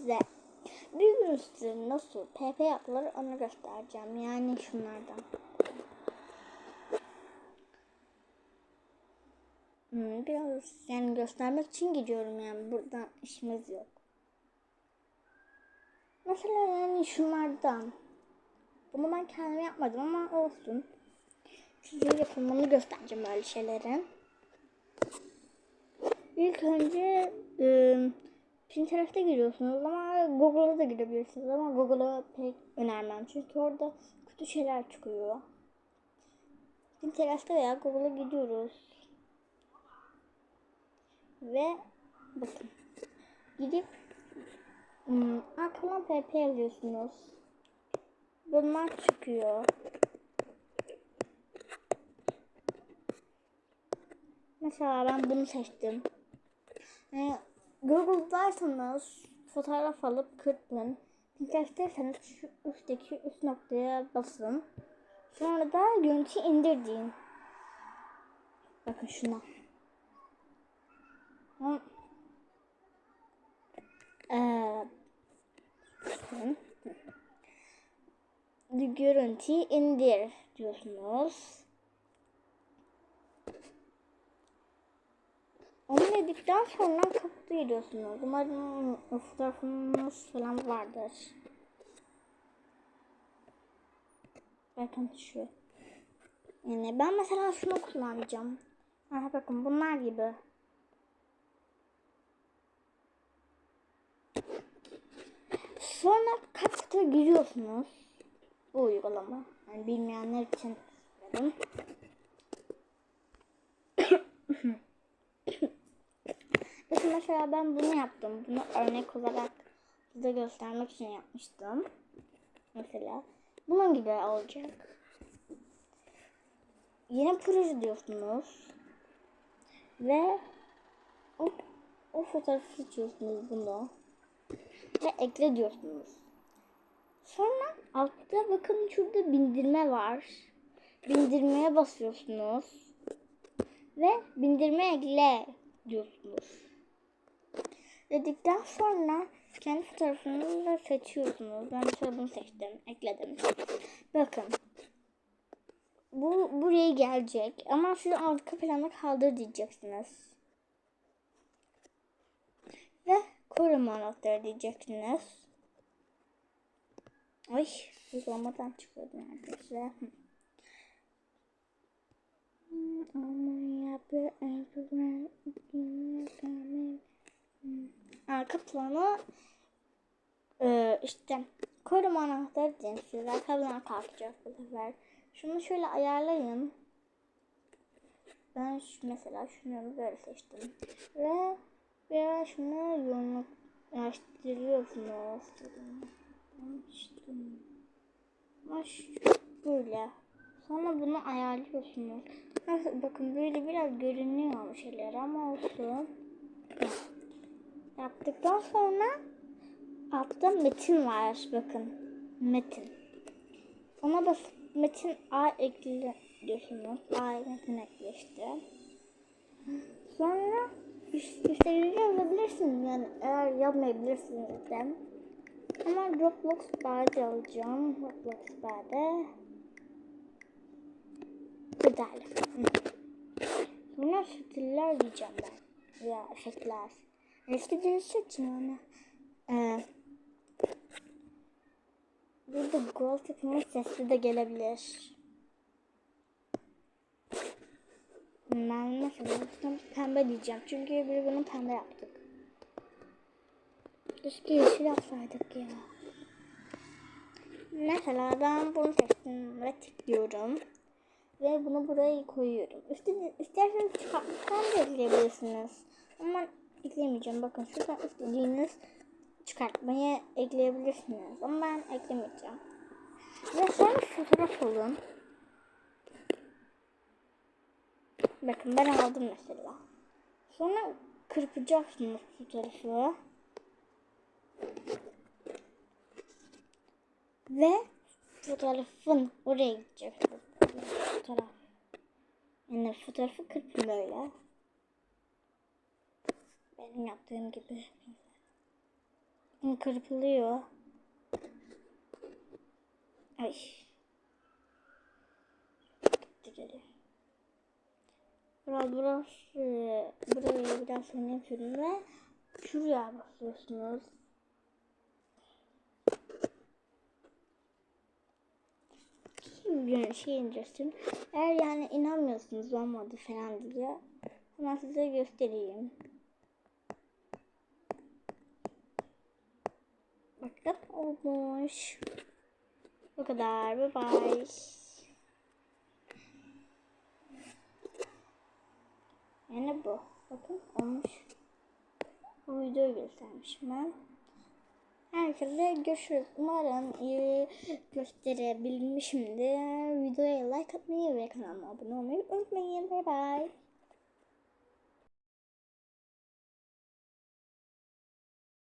size bir gün size nasıl PP yapılır onu göstereceğim. Yani şunlardan. Hmm, biraz yani göstermek için gidiyorum yani buradan işimiz yok. Mesela yani şunlardan. Bunu ben kendim yapmadım ama olsun. Size yapımını göstereceğim böyle şeylerin. İlk önce ıı, Pinterest'e giriyorsunuz ama Google'a da girebilirsiniz ama Google'a pek önermem çünkü orada kötü şeyler çıkıyor. Pinterest'e veya Google'a gidiyoruz. Ve bakın gidip ım, arkadan pp yazıyorsunuz. Bunlar çıkıyor. Mesela ben bunu seçtim. Yani Google'daysanız fotoğraf alıp kırpın. Pinterest'teyseniz şu üstteki üst noktaya basın. Sonra da görüntü indir deyin. Bakın şuna. Ee, görüntü indir diyorsunuz. Onu dedikten sonra kapatıyorsunuz. Umarım fotoğrafınız falan vardır. Bakın şu. Yani ben mesela şunu kullanacağım. Aha bakın bunlar gibi. Sonra kaçta giriyorsunuz. Bu uygulama. Yani bilmeyenler için söyledim. Bakın mesela ben bunu yaptım. Bunu örnek olarak size göstermek için yapmıştım. Mesela bunun gibi olacak. Yeni proje diyorsunuz. Ve o, o fotoğrafı seçiyorsunuz bunu. Ve ekle diyorsunuz. Sonra altta bakın şurada bindirme var. Bindirmeye basıyorsunuz. Ve bindirme ekle diyorsunuz. Dedikten sonra kendi fotoğrafınızı da seçiyorsunuz. Ben mesela bunu seçtim. Ekledim. Bakın. Bu buraya gelecek. Ama siz arka plana kaldır diyeceksiniz. Ve koruma anahtarı diyeceksiniz. Ay uygulamadan çıkıyordu neredeyse. Arka planı e, işte koruma anahtarı diyeyim size. Plan kalkacak bu sefer. Şunu şöyle ayarlayın. Ben şu, mesela şunu böyle seçtim. Ve biraz şunu yoğunlaştırıyorsunuz. Baş böyle. Sonra bunu ayarlıyorsunuz. Bakın böyle biraz görünüyor şeyler ama olsun. Yaptıktan sonra altta metin var bakın. Metin. Ona basıp metin A ekle diyorsunuz. A metin ekle işte. Sonra üstlerine yazabilirsiniz yani eğer yapmayabilirsiniz de. Ama Roblox Bade alacağım. Roblox Bade. Güzel. Sonra stiller diyeceğim ben. Ya efektler. Dili seçin onu. Ee, burada gold yapımı sesli de gelebilir. Ben mesela pembe diyeceğim. Çünkü bir bunu pembe yaptık. Keşke yeşil yapsaydık ya. Mesela ben bunu seçtim ve tıklıyorum. Ve bunu buraya koyuyorum. İşte isterseniz çıkartmadan da ekleyebilirsiniz. Ama ekleyemeyeceğim. Bakın şuradan istediğiniz çıkartmayı ekleyebilirsiniz. Ama ben eklemeyeceğim. Ve sonra fotoğraf alın. Bakın ben aldım mesela. Sonra kırpacaksınız fotoğrafı. Ve fotoğrafın oraya gidecek. Fotoğraf. Yani fotoğrafı kırpın böyle. Benim yaptığım gibi. Kırpılıyor. Ay. Gidelim. Biraz burası, burayı biraz yapıyorum ve şuraya basıyorsunuz. bir şey indirsin. Eğer yani inanmıyorsunuz olmadı falan diye hemen size göstereyim. Bakın olmuş. Bu kadar. Bye bye. Yani bu. Bakın olmuş. Bu videoyu göstermişim ben. Herkese görüşürüz. Umarım iyi gösterebilmişimdir. Videoya like atmayı ve kanalıma abone olmayı unutmayın. Bye bye.